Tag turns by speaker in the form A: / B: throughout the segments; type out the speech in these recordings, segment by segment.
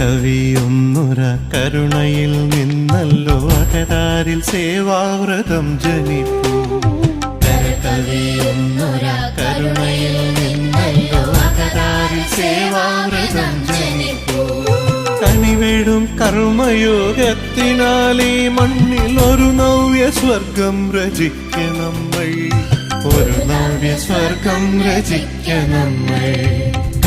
A: കരകവിയൊന്നുര കരുണയിൽ നിന്നല്ലോ അകരാരിൽ സേവാവ്രതം ജനിപ്പൂ. കരകവിയൊന്നുര കരുണയിൽ നിന്നല്ലോ അകരാരിൽ സേവാവ്രതം ജനിപ്പൂ. കണിവേടും കർമ്മയോഗത്തിനാൽ ഈ മണ്ണിൽ ഒരു നവ്യ സ്വർഗം രചിക്ക നമ്മൾ ഒരു നവ്യ സ്വർഗം രചിക്ക നമ്മൾ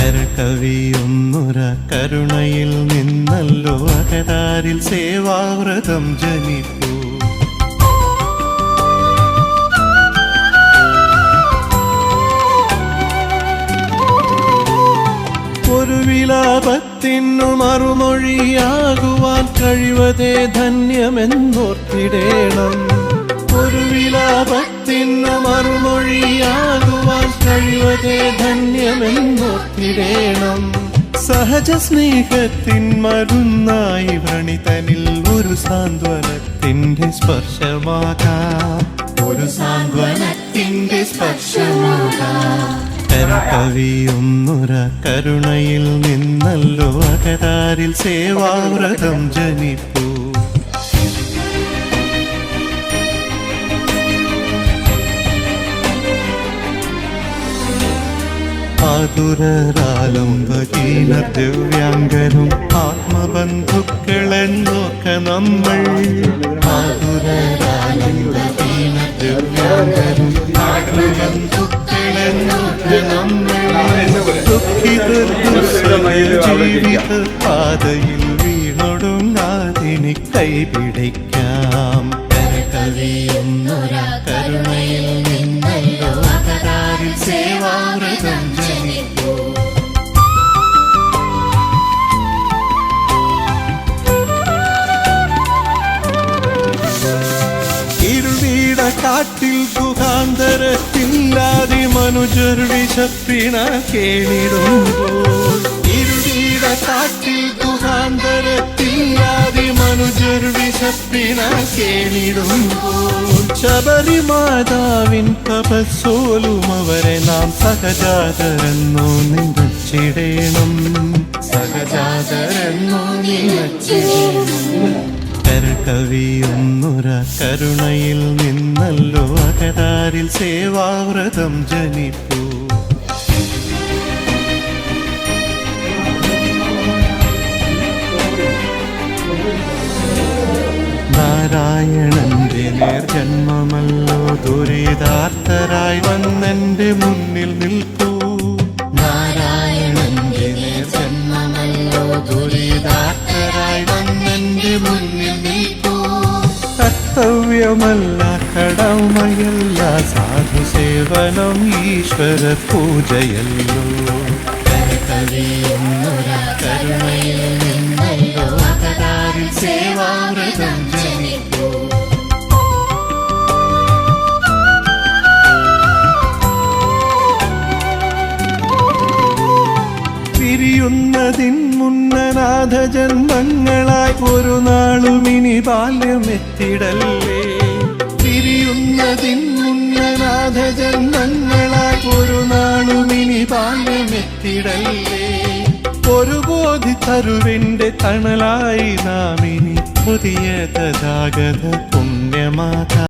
A: കരകവിയൊന്നുര കരുണയിൽ നിന്നല്ലോ അകതാരിൽ സേവാവ്രതം ജനിപ്പൂ. ഒരു വിലാപത്തിനു മറുമൊഴിയാകുവാൻ കഴിവതേ ധന്യമെന്നോർത്തിടേണം. ഒരു വിലാപത്തിനു മറുമൊഴിയാകുവാൻ കഴിവതേ ധന്യമെന്നോർത്തിടേണം സഹജ സ്നേഹത്തിൻ മരുന്നായി വ്രണിതനിൽ ഒരു സാന്ത്വനത്തിന്റെ സ്പർശമാകാം. ഒരു സാന്ത്വനത്തിന്റെ സ്പർശമാകാം. കരകവിയൊന്നുര കരുണയിൽ നിന്നല്ലോ അകരാരിൽ സേവാവ്രതം ജനിപ്പൂ. ആതുരാലംബഹീന ദിവ്യാംഗരും ആത്മബന്ധുക്കളെന്നൊക്കെ നമ്മൾ. ആതുരാലംബഹീന ദിവ്യാംഗരും ആത്മബന്ധുക്കളെന്നൊക്കെ നമ്മൾ. ദുഃഖിതർ ദുസ്സഹയ ജീവിത പാതയിൽ വീണൊടുങ്ങാതിനി കൈപിടിക്കാം. കാട്ടിൽ ഗുഹാന്തരത്തില്ലാതെ മനുജർ വിശപ്പിണ കേണിടുമ്പോൾ ഇരുടീട കാട്ടിൽ ഗുഹാന്തരത്തില്ലാതെ മനുജർ വിശപ്പിണ കേണിടുമ്പോൾ ശബരിമാതാവിൻ തപസ്സോലും അവരെ നാം സഹജാതരെന്നോ സഹജാതരന്നു സഹജാതരെന്നോ കരകവിയൊന്നുര കരുണയിൽ നിന്നല്ലോ അകതാരിൽ സേവാവ്രതം ജനിപ്പൂ. നാരായണന്റെ നേർജന്മമല്ലോ ദുരിതാർത്ഥരായി വന്നെന്റെ മുന്നിൽ നിൽക്കൂ ದ್ರವ್ಯವಲ್ಲ ಕಡಮಯಲ್ಲ ಸಾಧು ಸೇವನಂ ಈಶ್ವರ ಪೂಜೆಯಲ್ಲೋ ಕರುಣೆಯಲ್ಲೋ ಸೇವಾಮೃತಂ പിരിയുന്നതിൻ മുന്നനാഥ ജന്മങ്ങളായി ഒരു നാളും ഇനി ബാല്യമെത്തിടല്ലേ? പിരിയുന്നതിൻ മുന്നനാഥ ജന്മങ്ങളായി ഒരു നാളും ഇനി ബാല്യമെത്തിടല്ലേ? ഒരു ബോധി തരുവിന്റെ തണലായി നാമിനി പുതിയ തഥാഗത പുണ്യമാതാ